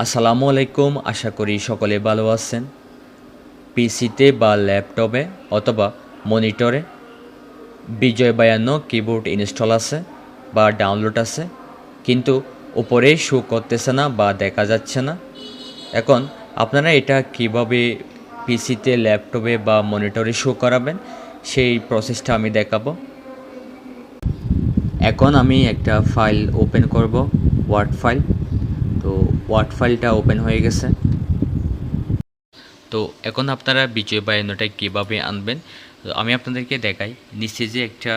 আসসালামু আলাইকুম, আশা করি সকলে ভালো আছেন। পিসিতে বা ল্যাপটপে অথবা মনিটরে বিজয় বায়ান্ন কিবোর্ড ইনস্টল আছে বা ডাউনলোড আছে, কিন্তু উপরে শো করতেছে না বা দেখা যাচ্ছে না। এখন আপনারা এটা কীভাবে পিসিতে, ল্যাপটপে বা মনিটরে শো করাবেন, সেই প্রসেসটা আমি দেখাবো। এখন আমি একটা ফাইল ওপেন করব ওয়ার্ড ফাইল। তো ওয়ার্ড ফাইলটা ওপেন হয়ে গেছে। তো এখন আপনারা বিজয় বায়ান্নটা কীভাবে আনবেন? আমি আপনাদেরকে দেখাই। নিচে যে একটা,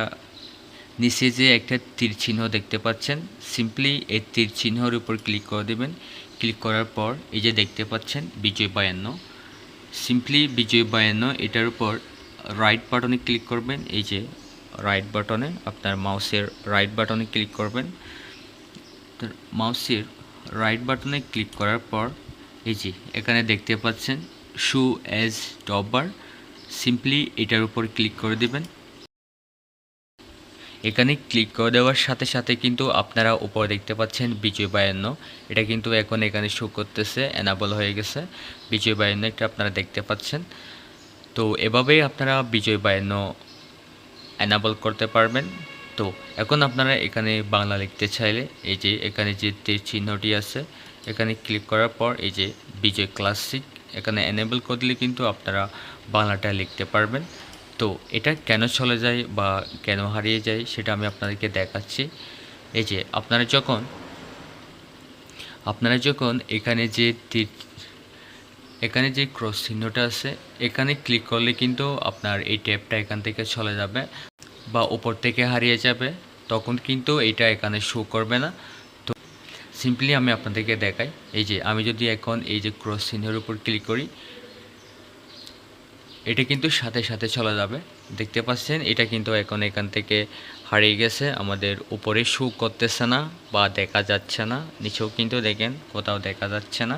নিচে যে একটা তীর চিহ্ন দেখতে পাচ্ছেন সিম্পলি এই তীর চিহ্নের উপর ক্লিক করে দেবেন। ক্লিক করার পর এই যে দেখতে পাচ্ছেন বিজয় বায়ান্ন। সিম্পলি বিজয় বায়ান্ন, এটার উপর রাইট বাটনে ক্লিক করবেন। এই যে রাইট বাটনে আপনার মাউসের রাইট বাটনে ক্লিক করবেন। মাউসের রাইট বাটনে ক্লিক করার পর, এই যে, এখানে দেখতে পাচ্ছেন শু অ্যাজ টপবার সিম্পলি এটার উপর ক্লিক করে দিবেন। এখানে ক্লিক করে দেওয়ার সাথে সাথে কিন্তু আপনারা উপরে দেখতে পাচ্ছেন বিজয় বায়ান্ন। এটা কিন্তু এখন এখানে শো করতেছে এনাবল হয়ে গেছে। বিজয় বায়ান্ন এটা আপনারা দেখতে পাচ্ছেন। তো এভাবেই আপনারা বিজয় বায়ান্ন এনাবল করতে পারবেন। তো এখন আপনারা এখানে বাংলা লিখতে চাইলে এই যে এখানে যে তীর চিহ্নটি আছে, এখানে ক্লিক করার পর এই যে বিজয় ক্লাসিক এখানে এনেবল করে দিলে কিন্তু আপনারা বাংলাটা লিখতে পারবেন। তো এটা কেন চলে যায় বা কেন হারিয়ে যায় সেটা আমি আপনাদেরকে দেখাচ্ছি। এই যে আপনারা যখন আপনারা যখন এখানে যে তীর এখানে যে ক্রস চিহ্নটা আছে, এখানে ক্লিক করলে কিন্তু আপনার এই ট্যাবটা এখান থেকে চলে যাবে। বা ওপর থেকে হারিয়ে যাবে, তখন কিন্তু এটা এখানে শো করবে না। তো সিম্পলি আমি আপনাদেরকে দেখাই। এই যে আমি যদি এখন এই যে ক্রস চিহ্নের উপর ক্লিক করি, এটা কিন্তু সাথে সাথে চলে যাবে। দেখতে পাচ্ছেন, এটা কিন্তু এখন এখান থেকে হারিয়ে গেছে। আমাদের উপরে শো করতেছে না বা দেখা যাচ্ছে না। নিচেও কিন্তু দেখেন, কোথাও দেখা যাচ্ছে না।